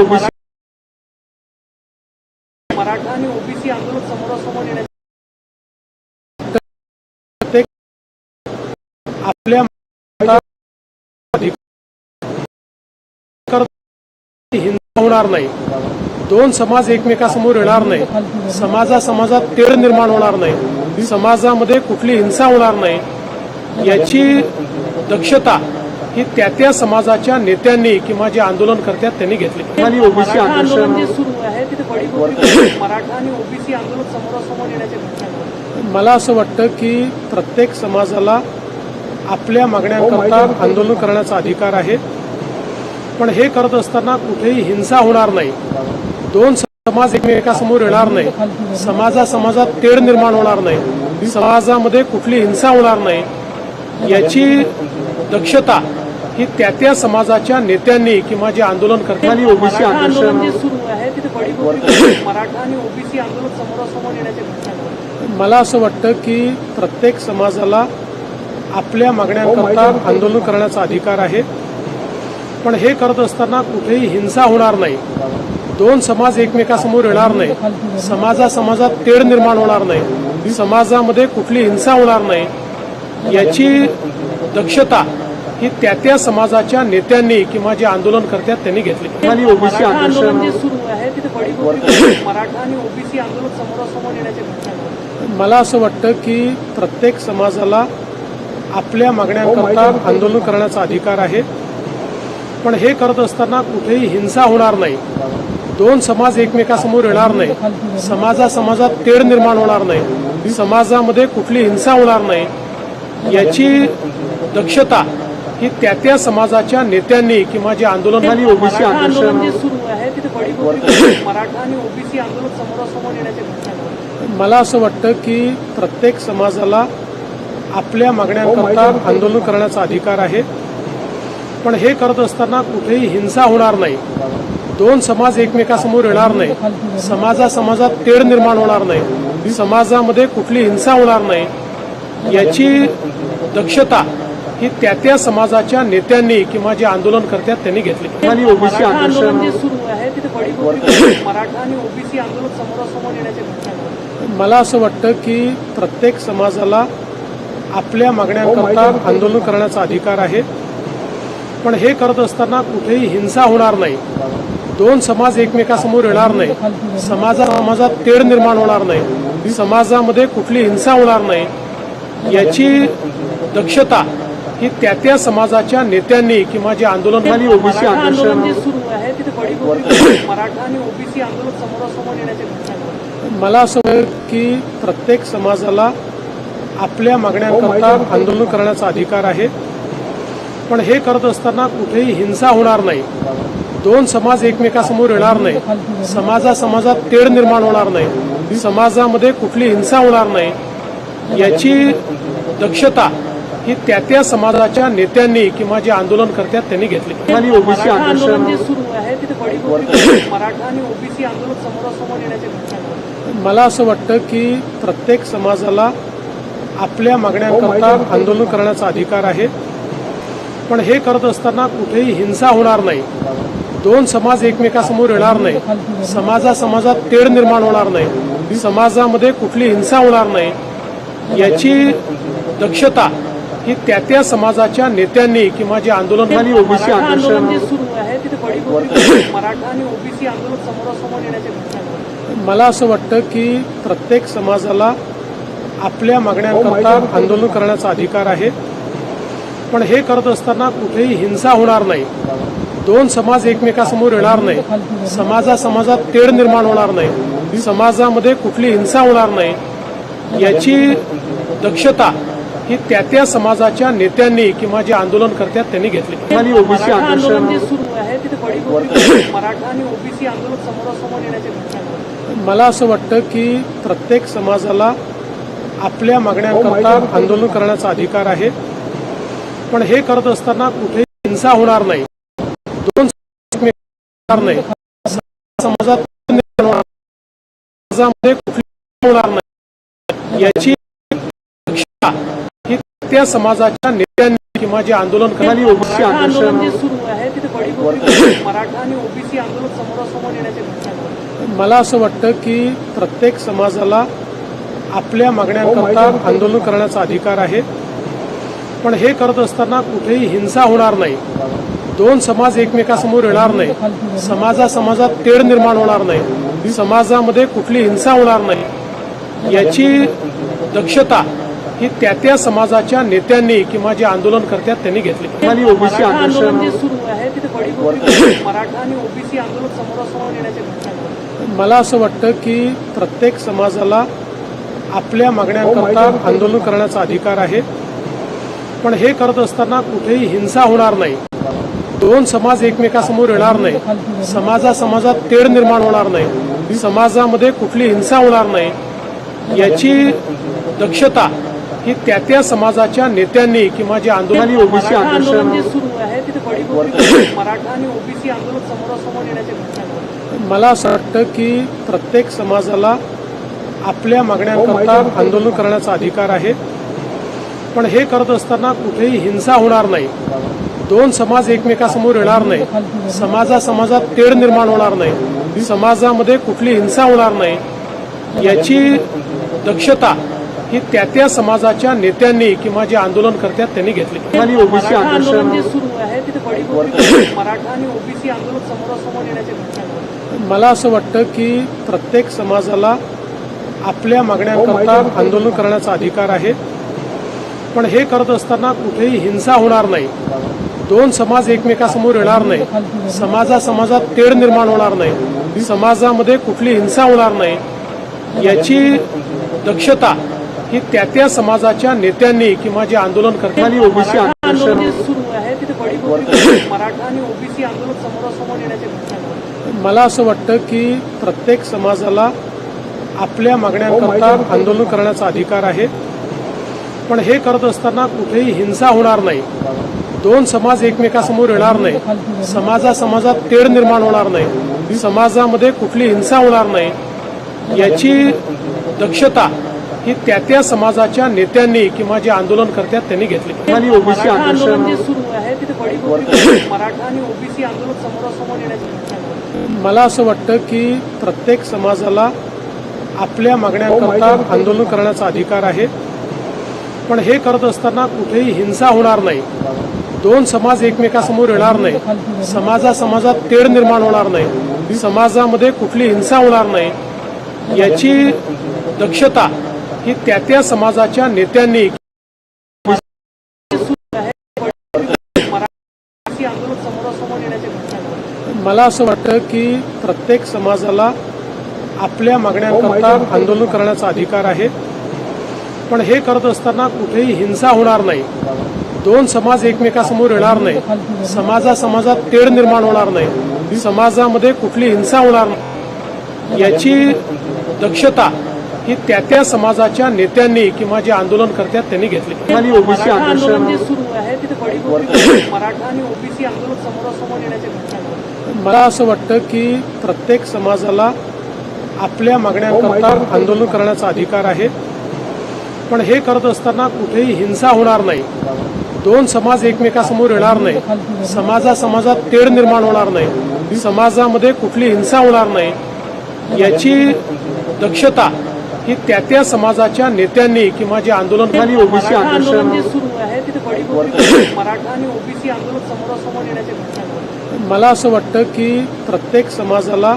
OBC. Maratha आणि OBC आंदोलन समोरासमोर येण्याचे आपल्या हिंसा होणार नाही. दोन समाज एकमेकासमोर येणार नाही. समाजा समाजात तेढ निर्माण होणार नाही. समाजामध्ये कुठली हिंसा होणार नाही. याची दक्षता ही त्या त्या समाजाच्या नेत्यांनी किंवा जे आंदोलन करतात त्यांनी घेतली. आणि ओबीसी मराठा आंदोलन जे सुरू आहे तिथे मराठा आणि ओबीसी आंदोलन समोरासमोर. मला असं वाटतं की प्रत्येक समाजाला आपल्या मागण्यांकरता आंदोलन करण्याचा अधिकार आहे. पण हे करत असताना कुठेही हिंसा होणार नाही. दोन समाज एकमेकासमोर येणार नाही. समाजा समाजात तेढ निर्माण होणार नाही. समाजामध्ये कुठली हिंसा होणार नाही. याची दक्षता ही त्या त्या समाजाच्या नेत्यांनी किंवा जे आंदोलन करतात आणि ओबीसी. मला असं वाटतं की प्रत्येक समाजाला आपल्या मागण्यांकरता आंदोलन करण्याचा अधिकार आहे. पण हे करत असताना कुठेही हिंसा होणार नाही. दोन समाज एकमेकासमोर येणार नाही. समाजा समाजात तेढ निर्माण होणार नाही. समाजामध्ये कुठली हिंसा होणार नाही. याची दक्षता ही त्या त्या समाजाच्या नेत्यांनी किंवा जे आंदोलन करतात त्यांनी घेतली. आणि ओबीसी मराठा आंदोलन जे आंदोलन सुरू आहे तिथे बडीगोपी मराठा आणि ओबीसी आंदोलन समोरासमोर येण्याचे घटना घडल्या. मला असं वाटतं की प्रत्येक समाजाला आपल्या मागण्यांकरता आंदोलन करण्याचा अधिकार आहे. पण हे करत असताना कुठेही हिंसा होणार नाही. दोन समाज एकमेकासमोर येणार नाही. समाजा समाजात तेढ निर्माण होणार नाही. समाजामध्ये कुठली हिंसा होणार नाही. याची दक्षता ही त्या त्या समाजाच्या नेत्यांनी किंवा जे आंदोलन आणि ओबीसी मराठा आंदोलन. मला असं वाटतं की प्रत्येक समाजाला आपल्या मागण्यांकरता आंदोलन करण्याचा अधिकार आहे. पण हे करत असताना कुठेही हिंसा होणार नाही. दोन समाज एकमेकासमोर येणार नाही. समाजा समाजात तेढ निर्माण होणार नाही. समाजामध्ये कुठली हिंसा होणार नाही. याची दक्षता ही त्या त्या समाजाच्या नेत्यांनी किंवा जे आंदोलन करतात त्यांनी घेतली. आणि ओबीसी मराठा आंदोलन जे आंदोलन सुरू आहे. तिथे बडीगोपी मराठा आणि ओबीसी आंदोलन समोरासमोर येण्याचे घटना घडल्या. मला असं वाटतं की प्रत्येक समाजाला आपल्या मागण्यांकरता आंदोलन करण्याचा अधिकार आहे. पण हे करत असताना कुठेही हिंसा होणार नाही. दोन समाज एकमेकासमोर येणार नाही. समाजा समाजात तेढ निर्माण होणार नाही. समाजामध्ये कुठली हिंसा होणार नाही याची दक्षता ही त्या त्या समाजाच्या नेत्यांनी किंवा जे आंदोलन आणि ओबीसी मराठा आंदोलन जे सुरू आहे तिथे बडीगोपी मराठा आणि ओबीसी आंदोलन समोरासमोर येण्याचे. मला असं वाटतं की प्रत्येक समाजाला आपल्या मागण्यांकरता आंदोलन करण्याचा अधिकार आहे. पण हे करत असताना कुठेही हिंसा होणार नाही. दोन समाज एकमेकासमोर येणार नाही. समाजा समाजात तेढ निर्माण होणार नाही. समाजामध्ये कुठली हिंसा होणार नाही. याची दक्षता ही त्या त्या समाजाच्या नेत्यांनी किंवा जे आंदोलन करतात त्यांनी घेतली. ओबीसी आंदोलन जे सुरू आहे तिथे मराठा आणि ओबीसी आंदोलन समोरासमोर येण्याचे. मला असं वाटतं की प्रत्येक समाजाला आपल्या मागण्यांकरता आंदोलन करण्याचा अधिकार आहे. पण हे करत असताना कुठेही हिंसा होणार नाही. दोन समाज एकमेकासमोर येणार नाही. समाजा समाजात तेढ निर्माण होणार नाही. समाजामध्ये कुठली हिंसा होणार नाही. याची दक्षता ही त्या त्या समाजाच्या नेत्यांनी किंवा जे आंदोलन आणि ओबीसी आंदोलन जे आंदोलन सुरू आहे तिथे बडीगोपी मराठा आणि ओबीसी आंदोलन समोरासमोर येण्याचे घटना घडल्या. मला असं वाटतं की प्रत्येक समाजाला आपल्या मागण्यांकरता आंदोलन करण्याचा अधिकार आहे. पण हे करत असताना कुठेही हिंसा होणार नाही. दोन समाज एकमेकासमोर येणार नाही. समाजा समाजात तेढ निर्माण होणार नाही. समाजामध्ये कुठली हिंसा होणार नाही. याची दक्षता ही त्या त्या समाजाच्या नेत्यांनी किंवा जे आंदोलन करतात त्यांनी घेतली. आणि ओबीसी मराठा आंदोलन जे आंदोलन. सुरू आहे तिथे बडीगोपी मराठा आणि ओबीसी आंदोलन समोरासमोर येण्याचे घटना घडल्या. मला असं वाटतं की प्रत्येक समाजाला आपल्या मागण्यांकरता आंदोलन करण्याचा अधिकार आहे. पण हे करत असताना कुठेही हिंसा होणार नाही. दोन होणार नाही. समाजात होणार? नाही. समाजामध्ये कुठली हिंसा होणार नाही. याची ही त्या समाजाच्या नेत्यांनी किंवा जे आंदोलन आणि ओबीसी आंदोलन जे सुरू आहे तिथे बडीगोपी बळीभूमी मराठा आणि ओबीसी आंदोलन समोरासमोर येण्याच्या घटना घडल्या. मला असं वाटतं की प्रत्येक समाजाला आपल्या मागण्यांकरता आंदोलन करण्याचा अधिकार आहे. पण हे करत असताना कुठेही हिंसा होणार नाही. दोन समाज एकमेकासमोर येणार नाही. समाजा समाजात तेढ निर्माण होणार नाही. समाजामध्ये कुठली हिंसा होणार नाही. याची दक्षता ही त्या त्या समाजाच्या नेत्यांनी किंवा जे आंदोलन करतात त्यांनी घेतली. मराठा आंदोलन जे सुरू आहे तिथे बळीभूमी मराठा आणि ओबीसी. मला असं वाटतं की प्रत्येक समाजाला आपल्या मागण्यांकरता आंदोलन करण्याचा अधिकार आहे. पण हे करत असताना कुठेही हिंसा होणार नाही. दोन समाज एकमेकासमोर येणार नाही. समाजा समाजात तेढ निर्माण होणार नाही. समाजामध्ये कुठली हिंसा होणार नाही. याची दक्षता ही त्या त्या समाजाच्या नेत्यांनी किंवा जे आंदोलन मराठा आंदोलन जे सुरू आहे तिथे बळीभूमी मराठा आणि ओबीसी आंदोलन समोरासमोर येण्याच्या घटना घडल्या. मला असं वाटतं की प्रत्येक समाजाला आपल्या मागण्यांकरता आंदोलन करण्याचा अधिकार आहे. पण हे करत असताना कुठेही हिंसा होणार नाही. दोन समाज एकमेकासमोर येणार नाही. समाजा समाजात तेढ निर्माण होणार नाही. समाजामध्ये कुठली हिंसा होणार नाही. याची दक्षता ही त्या त्या समाजाच्या नेत्यांनी किंवा जे आंदोलन करतात त्यांनी घेतली. मराठा आंदोलन जे सुरू आहे तिथे मराठा आणि ओबीसी आंदोलन समोरासमोर घडल्या. मला असं वाटतं की प्रत्येक समाजाला आपल्या मागण्यांकरता आंदोलन करण्याचा अधिकार आहे. पण हे करत असताना कुठेही हिंसा होणार नाही. दोन समाज एकमेकासमोर येणार नाही. समाजा समाजात तेढ निर्माण होणार नाही. समाजामध्ये कुठली हिंसा होणार नाही. याची दक्षता ही त्या त्या समाजाच्या नेत्यांनी किंवा जे आंदोलन करतात मराठा आंदोलन सुरू आहे. तिथे मराठा आणि ओबीसी आंदोलन समोरासमोर. मला असं वाटतं की प्रत्येक समाजाला आपल्या मागण्यांकरता आंदोलन करण्याचा अधिकार आहे. पण हे करत असताना कुठेही हिंसा होणार नाही. दोन समाज एकमेकासमोर येणार नाही. समाजा समाजात तेढ निर्माण होणार नाही. समाजामध्ये कुठली हिंसा होणार नाही. याची दक्षता ही त्या त्या समाजाच्या नेत्यांनी किंवा जे आंदोलन करतात त्यांनी घेतली. मराठा आंदोलन जे सुरू आहे तिथे मराठा आणि ओबीसी आंदोलन समोरासमोर. मला असं वाटतं की प्रत्येक समाजाला आपल्या मागण्यांकरता आंदोलन करण्याचा अधिकार आहे. पण हे करत असताना कुठेही हिंसा होणार नाही. दोन समाज एकमेकासमोर येणार नाही. समाजा समाजात तेढ निर्माण होणार नाही. समाजामध्ये कुठली हिंसा होणार नाही. याची दक्षता की त्या त्या समाजाच्या नेत्यांनी मला असं वाटतं की प्रत्येक समाजाला आपल्या मागण्यांकरता आंदोलन करण्याचा अधिकार आहे. पण हे करत असताना कुठेही हिंसा होणार नाही. दोन समाज एकमेकासमोर येणार नाही. समाजा समाजात तेढ निर्माण होणार नाही. समाजामध्ये कुठली हिंसा होणार नाही. याची दक्षता ही त्या त्या समाजाच्या नेत्यांनी किंवा जे आंदोलन करतात त्यांनी घेतली. मराठा आंदोलन जे सुरू आहे तिथे मराठा आणि ओबीसी आंदोलन समोरासमोर येण्याच्या. मला असं वाटतं की प्रत्येक समाजाला आपल्या मागण्यांकरता आंदोलन करण्याचा अधिकार आहे. पण हे करत असताना कुठेही हिंसा होणार नाही. दोन समाज एकमेकासमोर येणार नाही. समाजा समाजात तेढ निर्माण होणार नाही. समाजामध्ये कुठली हिंसा होणार नाही. याची दक्षता ही त्या त्या समाजाच्या नेत्यांनी किंवा जे आंदोलन मराठा आंदोलन जे सुरू आहे तिथे बळीभूमी मराठा आणि ओबीसी आंदोलन. मला असं वाटतं की प्रत्येक समाजाला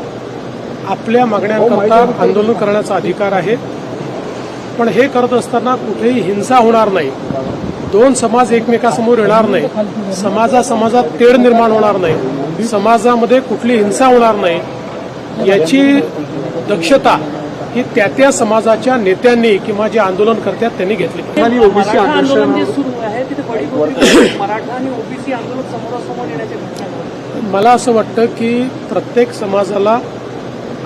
आपल्या मागण्यांकरता आंदोलन करण्याचा अधिकार आहे. पण हे करत असताना कुठेही हिंसा होणार नाही. दोन समाज एकमेकासमोर येणार नाही. समाजा समाजात तेढ निर्माण होणार नाही. समाजामध्ये कुठली हिंसा होणार नाही. याची दक्षता ही त्या त्या समाजाच्या नेत्यांनी किंवा जे आंदोलन करतात त्यांनी घेतली. मराठा आंदोलन जे सुरू आहे तिथे मराठा आणि ओबीसी आंदोलन समोरासमोर घडल्या. मला असं वाटतं की प्रत्येक समाजाला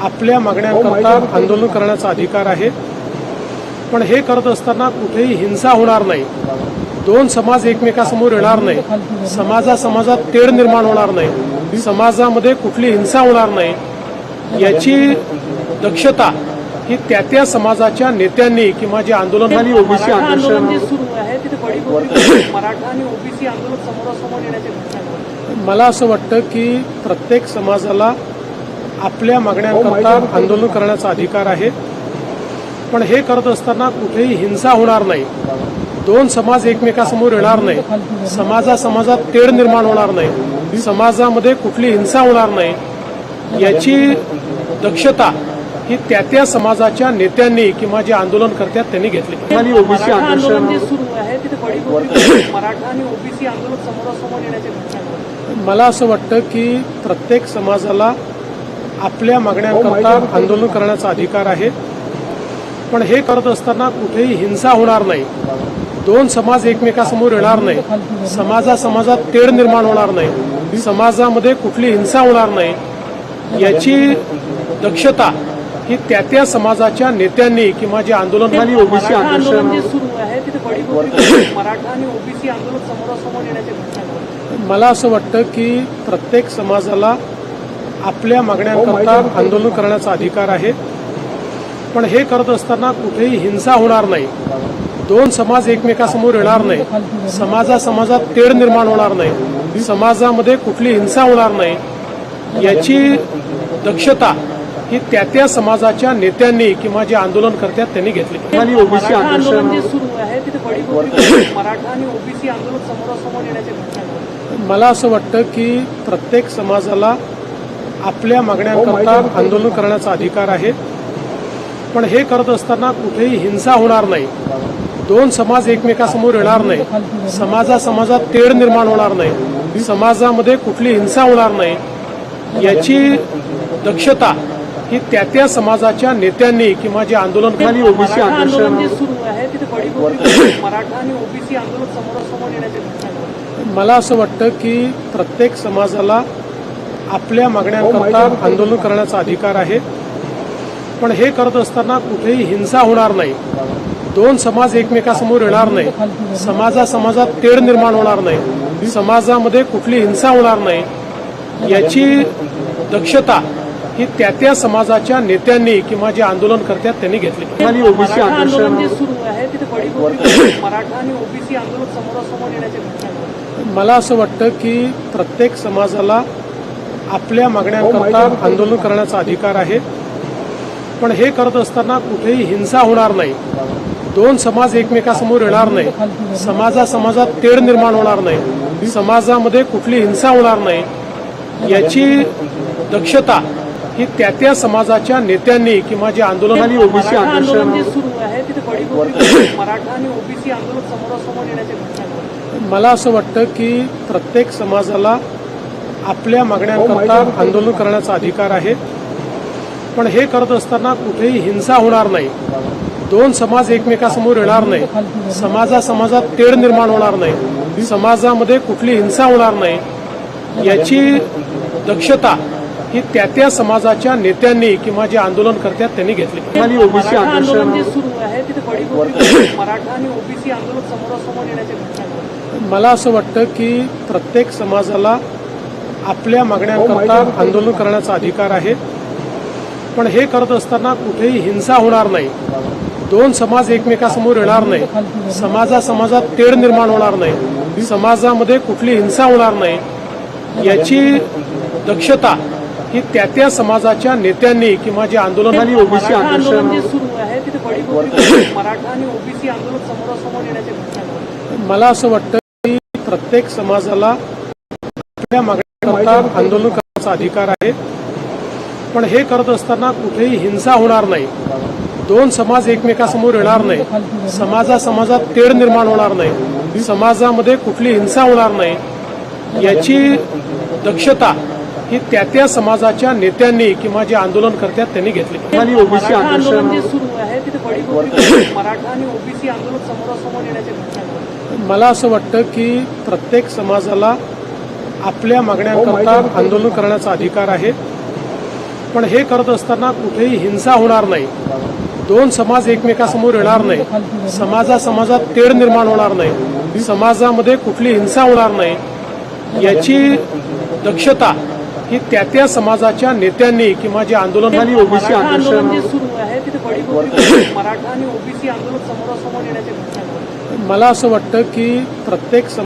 आपल्या मागण्यांकरता आंदोलन करण्याचा अधिकार आहे. पण हे करत असताना कुठेही हिंसा होणार नाही. दोन समाज एकमेकासमोर येणार नाही. समाजा समाजात तेढ निर्माण होणार नाही. समाजामध्ये कुठली हिंसा होणार नाही. याची दक्षता ही त्या त्या समाजाच्या नेत्यांनी किंवा जे आंदोलन मराठा आंदोलन जे सुरू आहे तिथे बळीभूमी मराठा आणि ओबीसी आंदोलन समोरासमोर घटना घडल्या. मला असं वाटतं की प्रत्येक समाजाला आपल्या मागण्यांकरता आंदोलन करण्याचा अधिकार आहे. पण हे करत असताना कुठेही हिंसा होणार नाही. दोन समाज एकमेकासमोर येणार नाही. समाजा समाजात तेढ निर्माण होणार नाही. समाजामध्ये कुठली हिंसा होणार नाही. याची दक्षता ही त्या त्या समाजाच्या नेत्यांनी किंवा जे आंदोलन करतात त्यांनी घेतली. मला असं वाटतं की प्रत्येक समाजाला आपल्या मागण्यांकरता आंदोलन करण्याचा अधिकार आहे. पण हे करत असताना कुठेही हिंसा होणार नाही. दोन समाज एकमेकासमोर येणार नाही. समाजा समाजात तेढ निर्माण होणार नाही. समाजामध्ये कुठली हिंसा होणार नाही. याची दक्षता ही त्या त्या समाजाच्या नेत्यांनी किंवा जे आंदोलन आणि ओबीसी मराठा आंदोलन जे सुरू आहे तिथे मराठा आणि ओबीसी आंदोलन समोरासमोर. मला असं वाटतं की प्रत्येक समाजाला आपल्या मागण्यांकरता आंदोलन करण्याचा अधिकार आहे. पण हे करत असताना कुठेही हिंसा होणार नाही. दोन समाज एकमेकासमोर येणार नाही. समाजा समाजात तेढ निर्माण होणार नाही. समाजामध्ये कुठली हिंसा होणार नाही. याची दक्षता ही त्या त्या समाजाच्या नेत्यांनी किंवा जे आंदोलन करतात त्यांनी घेतली. आणि ओबीसी मराठा आंदोलन जे सुरू आहे तिथे मराठा आणि ओबीसी आंदोलन समोरासमोर घडतात. मला असं वाटतं की प्रत्येक समाजाला आपल्या मागण्यांकरता आंदोलन करण्याचा अधिकार आहे. पण हे करत असताना कुठेही हिंसा होणार नाही. दोन समाज एकमेकासमोर येणार नाही. समाजा समाजात तेढ निर्माण होणार नाही. समाजामध्ये कुठली हिंसा होणार नाही. याची दक्षता ही त्या त्या समाजाच्या नेत्यांनी किंवा जे आंदोलन आणि ओबीसी आंदोलन. मला असं वाटतं की प्रत्येक समाजाला आपल्या मागण्यांकरता आंदोलन करण्याचा अधिकार आहे. पण हे करत असताना कुठेही हिंसा होणार नाही. दोन समाज एकमेकासमोर येणार नाही. समाजा समाजात तेढ निर्माण होणार नाही. समाजामध्ये कुठली हिंसा होणार नाही. याची दक्षता ही त्या त्या समाजाच्या नेत्यांनी किंवा जे आंदोलन करतात त्यांनी घेतली. आणि ओबीसी मराठा आंदोलन जे आरक्षण सुरू आहे तिथे बळीबोरी मराठा आणि ओबीसी आंदोलन समोरासमोर येण्याच्या घटना घडतात. मला असं वाटतं की प्रत्येक समाजाला आपल्या मागण्यांकरता आंदोलन करण्याचा अधिकार आहे. पण हे करत असताना कुठेही हिंसा होणार नाही. दोन समाज एकमेकासमोर येणार नाही. समाजा समाजात तेढ निर्माण होणार नाही. समाजामध्ये कुठली हिंसा होणार नाही. याची दक्षता ही त्या त्या समाजाच्या नेत्यांनी किंवा जे आंदोलन आणि ओबीसी आंदोलन. मला असं वाटतं की प्रत्येक समाजाला आपल्या मागण्यांकरता आंदोलन करण्याचा अधिकार आहे. पण हे करत असताना कुठेही हिंसा होणार नाही. दोन समाज एकमेकासमोर येणार नाही. समाजा समाजात तेढ निर्माण होणार नाही. समाजामध्ये कुठली हिंसा होणार नाही. याची दक्षता ही त्या त्या समाजाच्या नेत्यांनी किंवा जे आंदोलन करतात त्यांनी घेतली. ओबीसी आंदोलन जे सुरू आहे तिथे मराठा आणि ओबीसी आंदोलन समोरासमोर येण्याच्या घडतात. मला असं वाटतं की प्रत्येक समाजाला आपल्या मागण्यांकरता आंदोलन करण्याचा अधिकार आहे. पण हे करत असताना कुठेही हिंसा होणार नाही. दोन समाज एकमेकासमोर येणार नाही. समाजा समाजात तेढ निर्माण होणार नाही. समाजामध्ये कुठली हिंसा होणार नाही. याची दक्षता ही त्या त्या समाजाच्या नेत्यांनी किंवा जे आंदोलन आणि ओबीसी आंदोलन. मला असं वाटतं की प्रत्येक समाजाला आपल्या मागण्यांकरता आंदोलन करण्याचा अधिकार आहे. पण हे करत असताना कुठेही हिंसा होणार नाही. दोन समाज एकमेकासमोर येणार नाही. समाजा समाजात तेढ निर्माण होणार नाही. समाजामध्ये कुठली हिंसा होणार नाही. याची दक्षता ही त्या त्या समाजाच्या नेत्यांनी किंवा जे आंदोलन करतात त्यांनी घेतली. आणि ओबीसी मराठा आंदोलन जे सुरू आहे तिथे मराठा आणि ओबीसी आंदोलन समोरासमोर घडतात. मला असं वाटतं की प्रत्येक समाजाला आपल्या मागण्यांकरता आंदोलन करण्याचा अधिकार आहे. पण हे करत असताना कुठेही हिंसा होणार नाही. दोन समाज एकमेकासमोर येणार नाही. समाजा समाजात तेढ निर्माण होणार नाही. समाजामध्ये कुठली हिंसा होणार नाही. याची दक्षता ही त्या त्या समाजाच्या नेत्यांनी किंवा जे आंदोलन आणि ओबीसी मराठा आंदोलन सुरू आहे मराठा आणि ओबीसी आंदोलन समोरासमोर घडतात. मला असं वाटतं की प्रत्येक